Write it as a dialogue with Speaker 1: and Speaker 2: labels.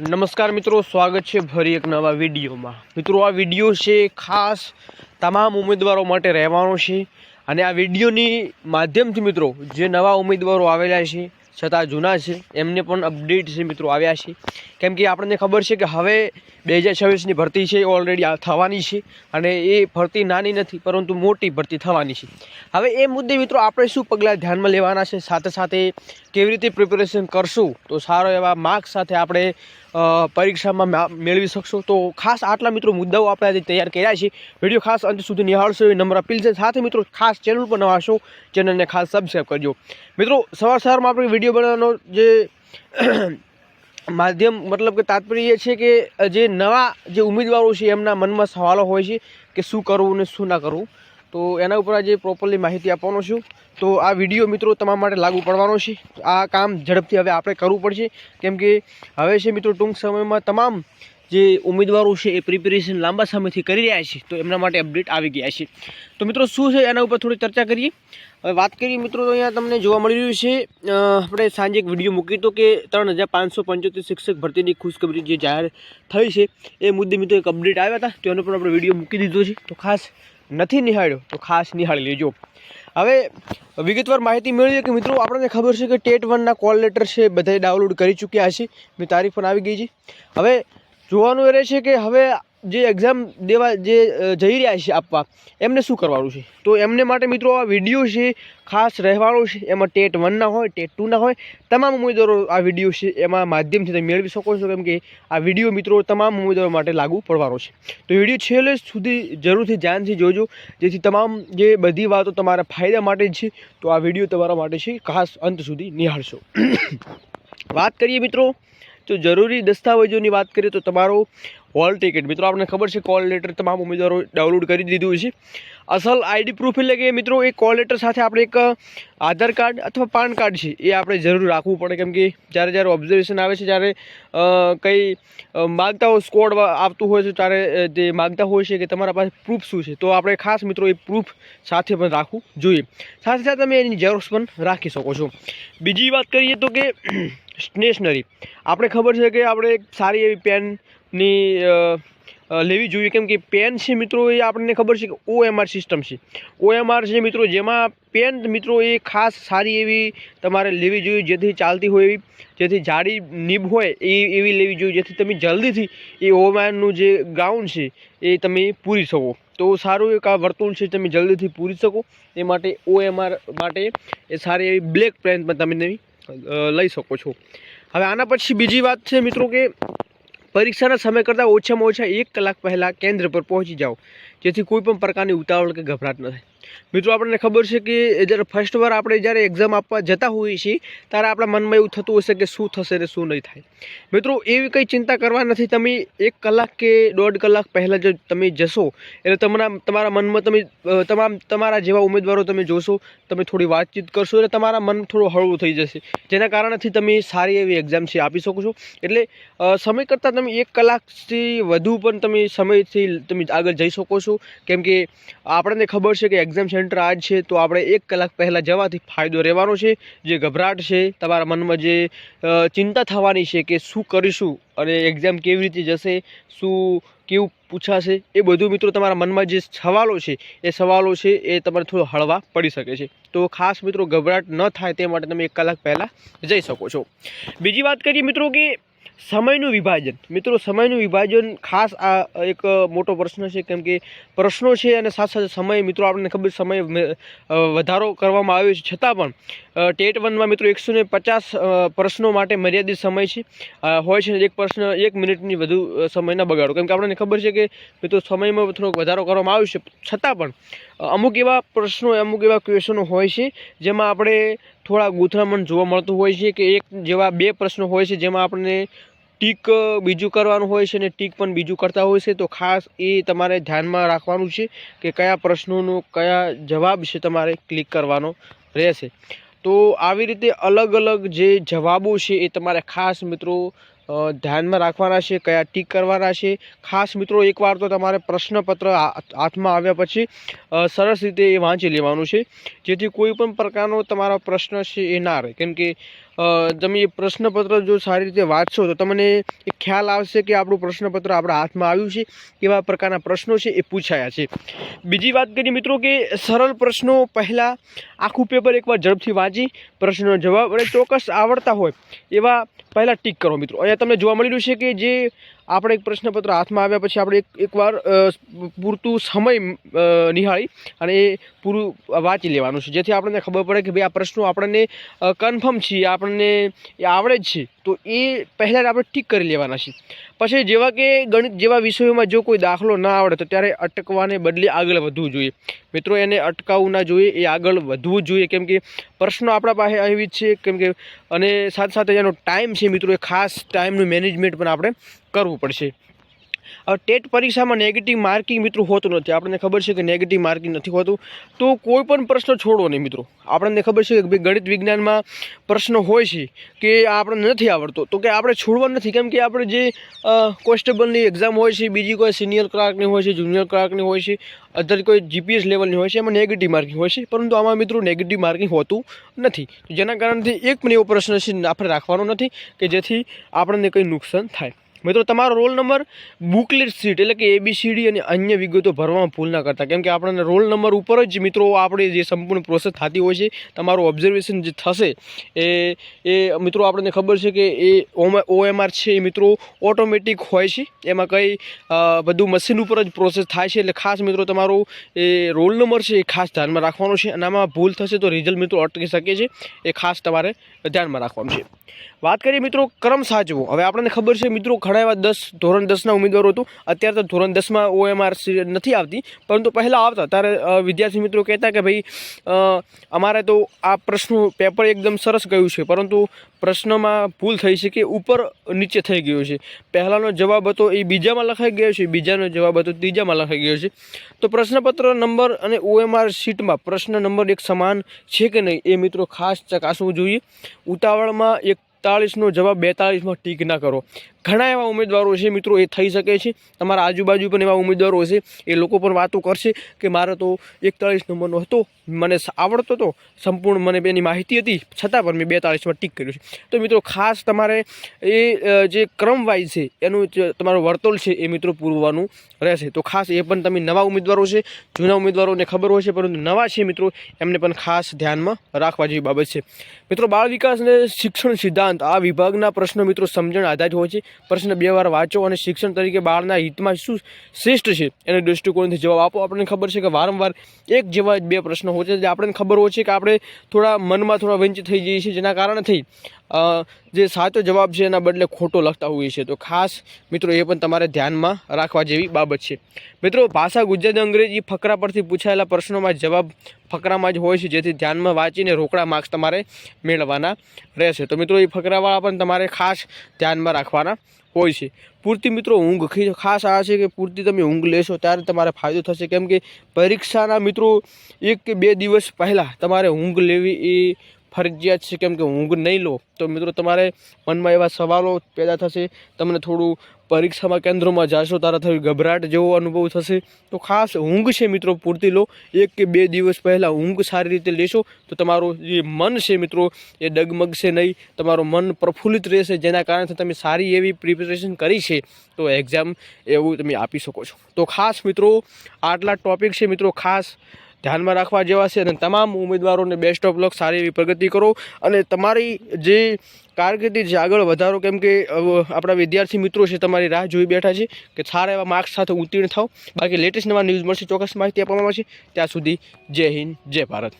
Speaker 1: નમસ્કાર મિત્રો, સ્વાગત છે ફરી એક નવા વિડીયોમાં. મિત્રો, આ વીડિયો છે ખાસ તમામ ઉમેદવારો માટે રહેવાનો છે અને આ વિડીયોની માધ્યમથી મિત્રો, જે નવા ઉમેદવારો આવેલા છે, છતાં જૂના છે, એમને પણ અપડેટ છે મિત્રો આવ્યા છે. કેમ કે આપણને ખબર છે કે હવે બે હજાર છવ્વીસની ભરતી છે ઓલરેડી થવાની છે અને એ ભરતી નાની નથી, પરંતુ મોટી ભરતી થવાની છે. હવે એ મુદ્દે મિત્રો, આપણે શું પગલાં ધ્યાનમાં લેવાના છે? સાથે સાથે કેવી રીતે પ્રિપેરેશન કરશું? તો સારો એવા માર્ક્સ સાથે આપણે પરીક્ષામાં મેળવી શકશો. તો ખાસ આટલા મિત્રો મુદ્દાઓ આપણે આજે તૈયાર કર્યા છે વીડિયો ખાસ અંત સુધી નિહાળશો એ નંબર અપીલ છે. સાથે મિત્રો, ખાસ ચેનલ પર નવા ચેનલને ખાસ સબસ્ક્રાઈબ કરજો. મિત્રો, સવાર સવારમાં આપણે વીડિયો બનાવવાનો જે માધ્યમ, મતલબ કે તાત્પર્ય એ છે કે, જે નવા જે ઉમેદવારો છે, એમના મનમાં સવાલો હોય છે કે શું કરવું ને શું ના કરવું. તો એના ઉપર આજે પ્રોપરલી માહિતી આપવાનો છું. તો આ વીડિયો મિત્રો તમારા માટે લાગુ પડવાનો છે. આ કામ ઝડપથી હવે આપણે કરવું પડશે. કેમ કે હવે છે મિત્રો ટૂંક સમયમાં તમામ જે ઉમેદવારો છે એ પ્રિપેરેશન લાંબા સમયથી કરી રહ્યા છે. તો એમના માટે અપડેટ આવી ગયા છે. તો મિત્રો શું છે એના ઉપર થોડી ચર્ચા કરીએ. હવે વાત કરીએ મિત્રો તો અહીંયા તમને જોવા મળી રહ્યું છે આપણે સાંજે એક વીડિયો મૂકી તો કે ત્રણ હજાર પાંચસો પંચોતેર શિક્ષક ભરતીની ખુશખબરી જે જાહેર થઈ છે, એ મુદ્દે મિત્રો એક અપડેટ આવ્યા હતા. તો એનો પણ આપણે વીડિયો મૂકી દીધો છે. તો ખાસ નથી નિહાળ્યો, તો ખાસ નિહાળી લેજો. હવે, વિગતવાર માહિતી મેળવીએ કે મિત્રો, આપણને ખબર છે કે ટેટ વનના કોલ લેટર છે, બધાએ ડાઉનલોડ કરી ચૂક્યા હશે મેં તારીખ પણ આવી ગઈ છે. હવે, જોવાનું એ રહે છે કે હવે જે એક્ઝામ દેવા, જે જઈ રહ્યા છે આપવા, એમને શું કરવાનું છે? તો એમને માટે મિત્રો આ વીડિયો છે, ખાસ રહેવાનો છે. એમાં ટેટ વનના હોય, ટેટ ટુના હોય, તમામ ઉમેદવારો આ વીડિયો છે, એમાં માધ્યમથી તમે મેળવી શકો છો. કેમ કે આ વીડિયો મિત્રો તમામ ઉમેદવારો માટે લાગુ પડવાનો છે. તો વીડિયો છેલ્લે સુધી જરૂરથી ધ્યાનથી જોજો. જેથી તમામ જે બધી વાતો તમારા ફાયદા માટે છે, તો આ વીડિયો તમારા માટે છે, ખાસ અંત સુધી નિહાળશો. વાત કરીએ મિત્રો. તો જરૂરી દસ્તાવેજોની વાત કરીએ તો તમારો હોલ ટિકિટ મિત્રો આપણને ખબર છે કોલ લેટર તમામ ઉમેદવારો ડાઉનલોડ કરી દીધું છે. અસલ આઈડી પ્રૂફ એટલે કે મિત્રો, એ કોલ લેટર સાથે આપણે એક આધાર કાર્ડ અથવા પાન કાર્ડ છે, એ આપણે જરૂર રાખવું પડે. કેમ કે જ્યારે જ્યારે ઓબ્ઝર્વેશન આવે છે, જ્યારે કંઈ માગતા હોય સ્કોડ આવતું હોય છે, ત્યારે જે માગતા હોય છે કે તમારા પાસે પ્રૂફ શું છે. તો આપણે ખાસ મિત્રો, એ પ્રૂફ સાથે પણ રાખવું જોઈએ. સાથે સાથે તમે એની ઝેરોક્ષ પણ રાખી શકો છો. બીજી વાત કરીએ તો કે સ્ટેશનરી. આપણે ખબર છે કે આપણે એક સારી એવી પેનની લેવી જોઈએ. કેમ કે પેન છે મિત્રો, એ આપણને ખબર છે કે ઓએમઆર સિસ્ટમ છે. ઓએમઆર છે મિત્રો, જેમાં પેન મિત્રો એ ખાસ સારી એવી તમારે લેવી જોઈએ, જેથી ચાલતી હોય એવી, જેથી જાડી નીબ હોય એ, એવી લેવી જોઈએ, જેથી તમે જલ્દીથી એ ઓએમઆરનું જે ગ્રાઉન્ડ છે એ તમે પૂરી શકો. તો સારું એક આ વર્તુળ છે, તમે જલ્દીથી પૂરી શકો. એ માટે ઓએમઆર માટે એ સારી એવી બ્લેક પેન પણ તમે નવી લઈ શકો છો. હવે આના પછી બીજી વાત છે મિત્રો કે પરીક્ષાના સમય કરતાં ઓછામાં ઓછા એક કલાક પહેલાં કેન્દ્ર પર પહોંચી જાઓ. જેથી કોઈ પણ પ્રકારની ઉતાવળ કે ગભરાટ ન થાય. મિત્રો, આપણને ખબર છે કે જ્યારે ફર્સ્ટ વાર આપણે જ્યારે એક્ઝામ આપવા જતા હોઈએ છીએ, ત્યારે આપણા મનમાં એવું થતું હશે કે શું થશે ને શું નહીં થાય. મિત્રો, એવી કંઈ ચિંતા કરવા નથી. તમે એક કલાક કે દોઢ કલાક પહેલાં જો તમે જશો, એટલે તમારા તમારા મનમાં તમે તમામ, તમારા જેવા ઉમેદવારો તમે જોશો, તમે થોડી વાતચીત કરશો, એટલે તમારા મન થોડું હળવું થઈ જશે. જેના કારણથી તમે સારી એવી એક્ઝામ છે આપી શકો છો. એટલે સમય કરતાં તમે એક કલાકથી વધુ પણ તમે સમયથી તમે આગળ જઈ શકો છો. કેમ કે આપણને ખબર છે કે એક્ઝામ સેન્ટર આજ છે. તો આપણે એક કલાક પહેલાં જવાથી ફાયદો રહેવાનો છે. જે ગભરાટ છે, તમારા મનમાં જે ચિંતા થવાની છે કે શું કરીશું અને એક્ઝામ કેવી રીતે જશે, શું, કેવું પૂછાશે, એ બધું મિત્રો તમારા મનમાં જે સવાલો છે, એ સવાલો છે એ તમારે થોડો હળવા પડી શકે છે. તો ખાસ મિત્રો ગભરાટ ન થાય તે માટે તમે એક કલાક પહેલાં જઈ શકો છો. બીજી વાત કરીએ મિત્રો કે સમયનું વિભાજન. મિત્રો, સમયનું વિભાજન ખાસ આ એક મોટો પ્રશ્ન છે, કેમ કે પ્રશ્નો છે અને સાથે સાથે સમય, મિત્રો, આપણને ખબર સમય વધારો કરવામાં આવ્યો છે. છતાં પણ ટેટ વનમાં, મિત્રો, એકસો ને પચાસ પ્રશ્નો માટે મર્યાદિત સમય છે. હોય છે એક પ્રશ્ન એક મિનિટની વધુ સમયના બગાડો. કેમ કે આપણને ખબર છે કે, મિત્રો, સમયમાં થોડોક વધારો કરવામાં આવ્યો છે. છતાં પણ અમુક એવા પ્રશ્નો, અમુક એવા ક્વેશ્ચનો હોય છે, જેમાં આપણે થોડા ગૂંથણામણ જોવા મળતું હોય છે કે એક જેવા બે પ્રશ્નો હોય છે, જેમાં આપણને ટીક બીજું કરવાનું હોય છે ને ટીક પણ બીજું કરતા હોય છે, તો ખાસ એ તમારે ધ્યાનમાં રાખવાનું છે કે કયા પ્રશ્નોનો કયા જવાબ છે તમારે ક્લિક કરવાનો રહેશે. તો આવી રીતે અલગ અલગ જે જવાબો છે એ તમારે ખાસ મિત્રો ધ્યાનમાં રાખવાના છે, કયા ટીક કરવાના છે. ખાસ મિત્રો એકવાર તો તમારે પ્રશ્નપત્ર હાથમાં આવ્યા પછી સરસ રીતે એ વાંચી લેવાનું છે. જેથી કોઈ પણ પ્રકારનો તમારો પ્રશ્ન છે એ ના રહે. કેમ કે તમે એ પ્રશ્નપત્ર જો સારી રીતે વાંચશો, તો તમને એક ખ્યાલ આવશે કે આપણું પ્રશ્નપત્ર આપણા હાથમાં આવ્યું છે, કેવા પ્રકારના પ્રશ્નો છે એ પૂછાયા છે. બીજી વાત કરીએ મિત્રો કે સરળ પ્રશ્નો પહેલાં આખું પેપર એકવાર ઝડપથી વાંચી, પ્રશ્નનો જવાબ અને ચોક્કસ આવડતા હોય, એવા પહેલાં ટીક કરો મિત્રો. અહીંયા તમને જોવા મળી રહ્યું છે કે જે આપણે એક પ્રશ્નપત્ર હાથમાં આવ્યા પછી આપણે એક એકવાર પૂરતું સમય નિહાળી અને એ પૂરું વાંચી લેવાનું છે. જેથી આપણને ખબર પડે કે ભાઈ આ પ્રશ્નો આપણને કન્ફર્મ છે, આપણને એ આવડે જ છે. તો એ પહેલાં આપણે ટીક કરી લેવાના છે. પછી જેવા કે ગણિત જેવા વિષયોમાં જો કોઈ દાખલો ના આવડે તો ત્યારે અટકવાને બદલે આગળ વધવું જોઈએ. મિત્રો, એને અટકાવવું ના જોઈએ, એ આગળ વધવું જોઈએ. કેમ કે પ્રશ્નો આપણા પાસે આવી જ છે, કેમ કે અને સાથે સાથે એનો ટાઈમ છે મિત્રો, એ ખાસ ટાઈમનું મેનેજમેન્ટ પણ આપણે કરવું પડશે. હવે ટેટ પરીક્ષામાં નેગેટિવ માર્કિંગ મિત્રો હોતું નથી. આપણને ખબર છે કે નેગેટિવ માર્કિંગ નથી હોતું. તો કોઈ પણ પ્રશ્ન છોડવો નહીં મિત્રો. આપણને ખબર છે કે ભાઈ ગણિત વિજ્ઞાનમાં પ્રશ્ન હોય છે કે આપણને નથી આવડતો. તો કે આપણે છોડવા નથી. કેમ કે આપણે જે કોન્સ્ટેબલની એક્ઝામ હોય છે, બીજી કોઈ સિનિયર ક્લાર્કની હોય છે જુનિયર ક્લાર્કની હોય છે, અધર કોઈ જીપીએસ લેવલની હોય છે, એમાં નેગેટિવ માર્કિંગ હોય છે. પરંતુ આમાં મિત્રો નેગેટિવ માર્કિંગ હોતું નથી. જેના કારણથી એક પણ એવો પ્રશ્ન છે, આપણે રાખવાનો નથી કે જેથી આપણને કંઈ નુકસાન થાય. મિત્રો, તમારો રોલ નંબર બુકલેટ સીટ એટલે કે એબીસીડી અને અન્ય વિગતો ભરવામાં ભૂલ ના કરતા. કેમ કે આપણને રોલ નંબર ઉપર જ મિત્રો, આપણી જે સંપૂર્ણ પ્રોસેસ થતી હોય છે, તમારું ઓબ્ઝર્વેશન જે થશે એ એ મિત્રો, આપણને ખબર છે કે એ ઓએમઆર છે એ મિત્રો ઓટોમેટિક હોય છે. એમાં કંઈ બધું મશીન ઉપર જ પ્રોસેસ થાય છે. એટલે ખાસ મિત્રો, તમારો એ રોલ નંબર છે એ ખાસ ધ્યાનમાં રાખવાનો છે. અને આમાં ભૂલ થશે તો રિઝલ્ટ મિત્રો અટકી શકે છે. એ ખાસ તમારે ધ્યાનમાં રાખવાનું છે. વાત કરીએ મિત્રો ક્રમ સાચવો. હવે આપણને ખબર છે, મિત્રો ઘણા એવા દસ, ધોરણ દસના ઉમેદવારો હતું. અત્યારે તો ધોરણ દસમાં ઓએમઆર નથી આવતી, પરંતુ પહેલાં આવતા. ત્યારે વિદ્યાર્થી મિત્રો કહેતા કે ભાઈ અમારે તો આ પ્રશ્નો પેપર એકદમ સરસ ગયું છે, પરંતુ પ્રશ્નમાં ભૂલ થઈ છે કે ઉપર નીચે થઈ ગયો છે. પહેલાંનો જવાબ હતો એ બીજામાં લખાઈ ગયો છે, બીજાનો જવાબ હતો ત્રીજામાં લખાઈ ગયો છે. તો પ્રશ્નપત્ર નંબર અને ઓએમઆર શીટમાં પ્રશ્ન નંબર એક સમાન છે કે નહીં એ મિત્રો ખાસ ચકાસવું જોઈએ. ઉતાવળમાં એકતાળીસનો જવાબ બેતાળીસમાં ટીક ના કરો. ઘણા એવા ઉમેદવારો છે મિત્રો, એ થઈ શકે છે. તમારા આજુબાજુ પણ એવા ઉમેદવારો હશે, એ લોકો પણ વાતો કરશે કે મારે તો એકતાળીસ નંબરનો હતો. મને આવડતો હતો સંપૂર્ણ મને એની માહિતી હતી, છતાં પણ મેં બેતાળીસમાં ટીક કર્યું છે. તો મિત્રો, ખાસ તમારે એ જે ક્રમ છે, એનું તમારું વર્તુળ છે એ મિત્રો પૂરવાનું રહેશે. તો ખાસ એ પણ તમે નવા ઉમેદવારો છે, જૂના ઉમેદવારોને ખબર હોય છે, પરંતુ નવા છે મિત્રો, એમને પણ ખાસ ધ્યાનમાં રાખવા જેવી બાબત છે. મિત્રો, બાળ વિકાસ અને શિક્ષણ સિદ્ધાંત, આ વિભાગના પ્રશ્નો મિત્રો સમજણ આધારિત હોય છે. પ્રશ્ન બે વાર વાંચો અને શિક્ષણ તરીકે બાળના હિતમાં શું શ્રેષ્ઠ છે, એના દૃષ્ટિકોણથી જવાબ આપો. આપણને ખબર છે કે વારંવાર એક જેવા બે પ્રશ્નો હોય છે આપણને ખબર હોય છે કે આપણે થોડા મનમાં થોડા વંચિત થઈ જઈએ છીએ જેના કારણથી જે સાચો જવાબ છે એના બદલે ખોટો લખતા હોઈએ છીએ. તો ખાસ મિત્રો એ પણ તમારે ધ્યાનમાં રાખવા જેવી બાબત છે. મિત્રો ભાષા ગુજરાતી અંગ્રેજી ફકરા પરથી પૂછાયેલા પ્રશ્નોમાં જવાબ ફકરામાં જ હોય છે, જેથી ધ્યાનમાં વાંચીને રોકડા માર્ક્સ તમારે મેળવવાના રહેશે. તો મિત્રો એ ફકરાવાળા પણ તમારે ખાસ ધ્યાનમાં રાખવાના હોય છે. પૂરતી મિત્રો ઊંઘ ખાસ આ છે કે પૂરતી તમે ઊંઘ લેશો ત્યારે તમારે ફાયદો થશે. કેમ કે પરીક્ષાના મિત્રો એક કે બે દિવસ પહેલાં તમારે ઊંઘ લેવી એ ફરજિયાત છે. કેમ કે ઊંઘ નહીં લો તો મિત્રો તમારે મનમાં એવા સવાલો પેદા થશે. તમને થોડું પરીક્ષામાં કેન્દ્રોમાં જાશો, તારા થોડી ગભરાટ જેવો અનુભવ થશે. તો ખાસ ઊંઘ છે મિત્રો, પૂરતી લો. એક કે બે દિવસ પહેલાં ઊંઘ સારી રીતે લેશો, તો તમારું જે મન છે મિત્રો, એ ડગમગશે નહીં. તમારું મન પ્રફુલ્લિત રહેશે, જેના કારણે તમે સારી એવી પ્રિપેરેશન કરી છે. તો એક્ઝામ એવું તમે આપી શકો છો. તો ખાસ મિત્રો, આટલા ટોપિક છે મિત્રો, ખાસ ધ્યાનમાં રાખવા જેવા છે અને તમામ ઉમેદવારોને બેસ્ટ ઓફ લક સારી એવી પ્રગતિ કરો અને તમારી જે કારકિર્દી છે, આગળ વધારો, કેમ કે આપણા વિદ્યાર્થી મિત્રો છે, તમારી રાહ જોઈ બેઠા છે કે સારા એવા માર્ક્સ સાથે ઉત્તીર્ણ થાવ બાકી લેટેસ્ટ નવા ન્યૂઝ મળશે, ચોક્કસ માહિતી આપવામાં આવશે. ત્યાં સુધી જય હિન્દ, જય ભારત.